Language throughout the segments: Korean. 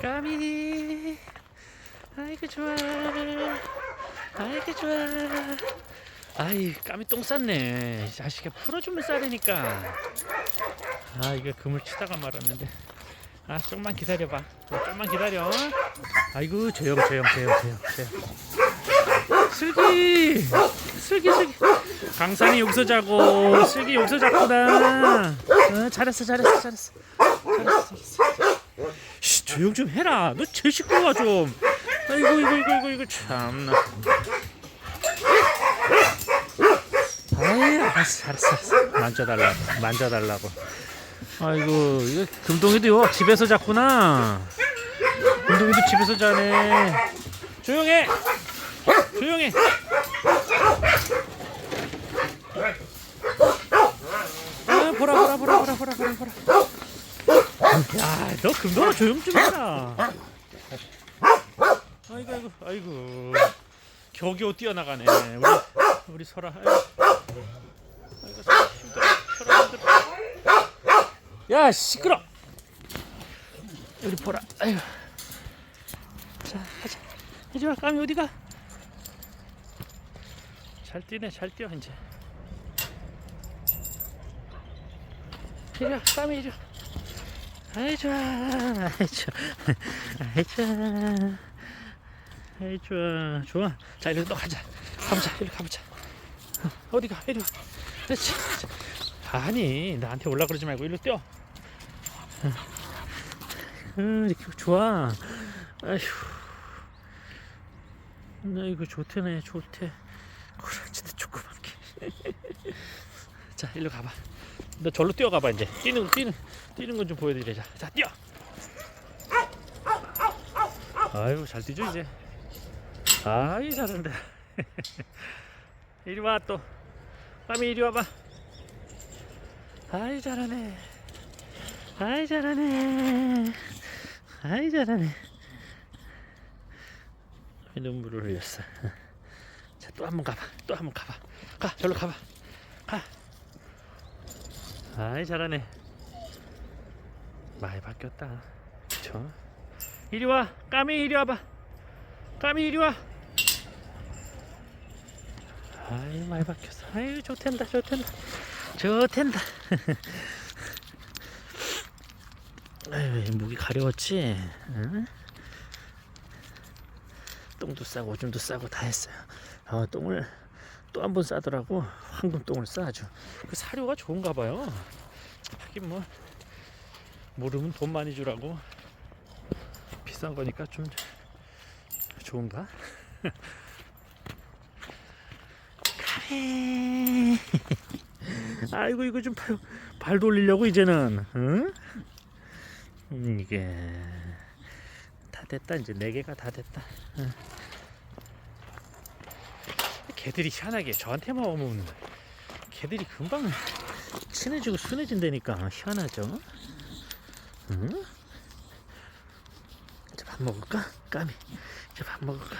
까미. 아이고 좋아. 아이고 좋아. 아이 까미 똥 쌌네. 이 자식아 풀어주면 싸대니까. 아 이거 그물 치다가 말았는데. 아 조금만 기다려봐. 조금만 기다려. 아이고 조용 조용 조용 조용 조용. 슬기! 슬기 슬기. 강산이 여기서 자고 슬기 여기서 잤구나. 어, 잘했어 잘했어 잘했어. 잘했어 잘했어. 씨, 조용 좀 해라. 너 제일 시끄러워 좀. 아이고 이거 이거 이거 이거 참나. 아이 알았어 알았어 알았어. 만져달라고 만져달라고. 아이고 이거 금동이도요 집에서 잤구나. 금동이도 집에서 자네. 조용해. 조용해. 아 보라 보라 보라 보라 보라 보라 보라. 야, 너 금동아 조용 좀 해라. 아이고, 아이고, 아이고. 겨우겨우 뛰어나가네. 우리, 우리 설아. 아이고, 아이고 힘들어. 야, 시끄러. 우리 보라. 아이고. 자, 가자. 이제 까미 어디가? 잘 뛰네, 잘 뛰어 이제. 이리 와, 까미 이리 와. 아이 좋아 아이 좋아 아이 좋아. 아이 좋아 좋아 자 이리 또 가자. 가보자 이리 가보자. 어, 어디가? 이리 와. 그렇지 아니 나한테 올라 그러지 말고 이리 뛰어. 음 이렇게 좋아. 아휴. 아이고 좋대네 좋대. 그렇지 조그맣게. 자 일로 가봐 너 절로 뛰어가봐 이제. 뛰는 뛰는 뛰는 건 좀 보여드리자. 자 뛰어! 아유 잘 뛰죠 이제. 아이 잘한다. 이리 와또. 까미 이리 와봐. 아이 잘하네. 아이 잘하네. 아이 잘하네. 눈물을 흘렸어. 자 또 한 번 가봐. 또 한 번 가봐. 가 절로 가봐. 가 아이 잘하네. 많이 바뀌었다. 그쵸? 이리 와. 까미 이리 와봐. 까미 이리 와. 아이 많이 바뀌었어. 아이 좋텐다 좋텐다. 좋텐다. 아이 목이 가려웠지? 응? 똥도 싸고 오줌도 싸고 다 했어요. 어, 똥을 또 한 번 싸더라고 황금 똥을 싸죠 그 사료가 좋은가 봐요 하긴 뭐 모르면 돈 많이 주라고 비싼 거니까 좀 좋은가? 그래 아이고 이거 좀 발, 발 돌리려고 이제는 응? 음, 이게 다 됐다 이제 네 개가 다 됐다 응. 개들이 희한하게 저한테만 오면 개들이 금방 친해지고 순해진다니까. 희한하죠? 응? 이제 밥 먹을까? 까미. 이제 밥 먹을까?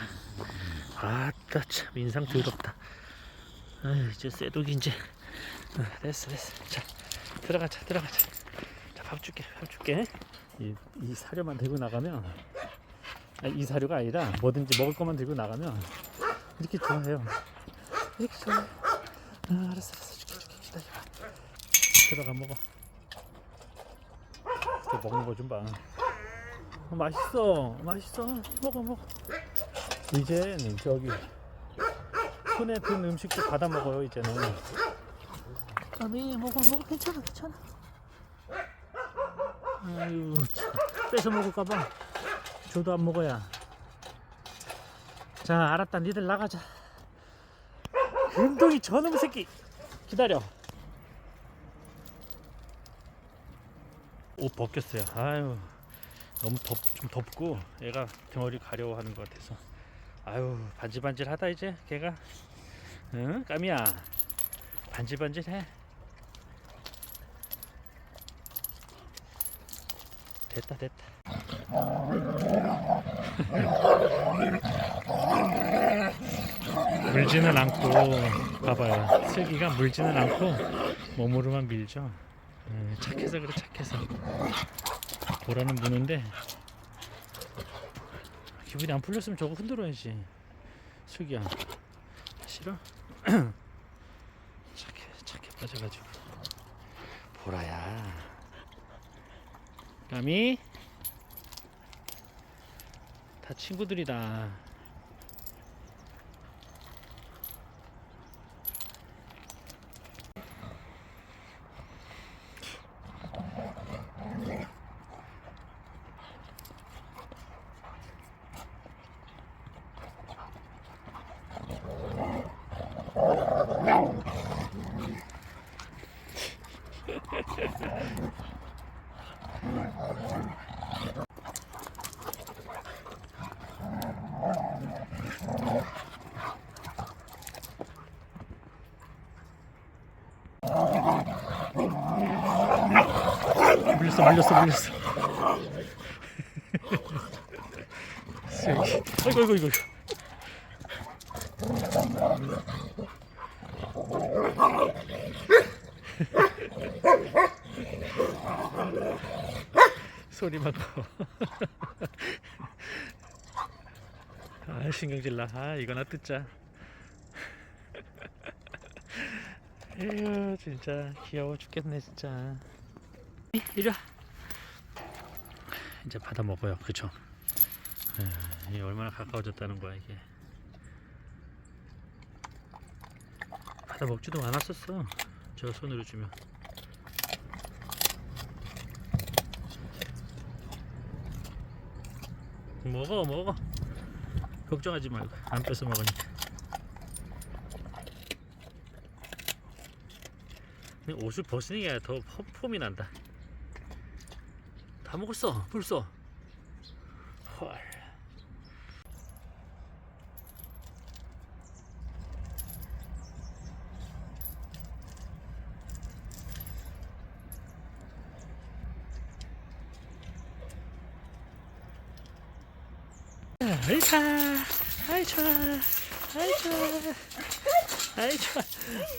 아따 참 인상 더럽다. 아유 이제 쇠독이 이제. 어, 됐어 됐어. 자 들어가자 들어가자. 자 밥 줄게 밥 줄게. 이, 이 사료만 들고 나가면 아니, 이 사료가 아니라 뭐든지 먹을 것만 들고 나가면 이렇게 좋아해요 이렇게 좋아해 아, 알았어 알았어 줄게 줄게 기다려봐 들어가 먹어 또 먹는 거 좀 봐. 어, 맛있어, 맛있어. 먹어, 먹어. 이제는 저기 손에 든 음식도 받아 먹어요. 이제는. 아니 먹어, 먹어, 괜찮아, 괜찮아. 아유, 참. 뺏어 먹을까봐. 저도 안 먹어야. 자, 알았다. 니들 나가자. 금동이 저놈 새끼. 기다려. 옷 벗겼어요. 아유 너무 덥, 좀 덥고 얘가 등어리 가려워하는 것 같아서 아유 반질반질하다 이제 걔가 응 까미야 반질반질해 됐다 됐다 물지는 않고 봐봐요. 슬기가 물지는 않고 몸으로만 밀죠. 음, 착해서 그래 착해서. 보라는 무는데 기분이 안 풀렸으면 저거 흔들어야지. 슬기야. 싫어? 착해 착해 빠져가지고. 보라야. 까미 다 친구들이다 물렸어 물렸어 슬기. 아이고 아이고 아이고 소리만 커. 아 신경질나. 아 이거나 뜯자. 에휴 진짜 귀여워 죽겠네 진짜. 이, 이리 와. 이제 받아 먹어요. 그쵸? 에휴, 이게 얼마나 가까워졌다는 거야 이게. 받아 먹지도 않았었어. 저 손으로 주면. 먹어 먹어 걱정하지 말고 안 뺏어 먹으니까 옷을 벗으니까 더 폼- 폼이 난다 다 먹었어. 벌써. 헐. 아이 좋아 아이 좋아. 아이 좋아. 아이 좋아.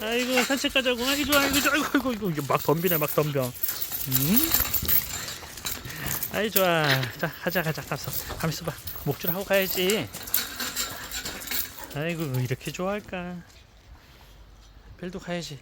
아이고 산책 가자고. 아이 좋아. 아이고 아이고 이거 이게 막 덤비네 막 덤벼. 음? 아이 좋아. 자 가자 가자. 가서. 가만 있어봐. 목줄 하고 가야지. 아이고 이렇게 좋아할까? 벨도 가야지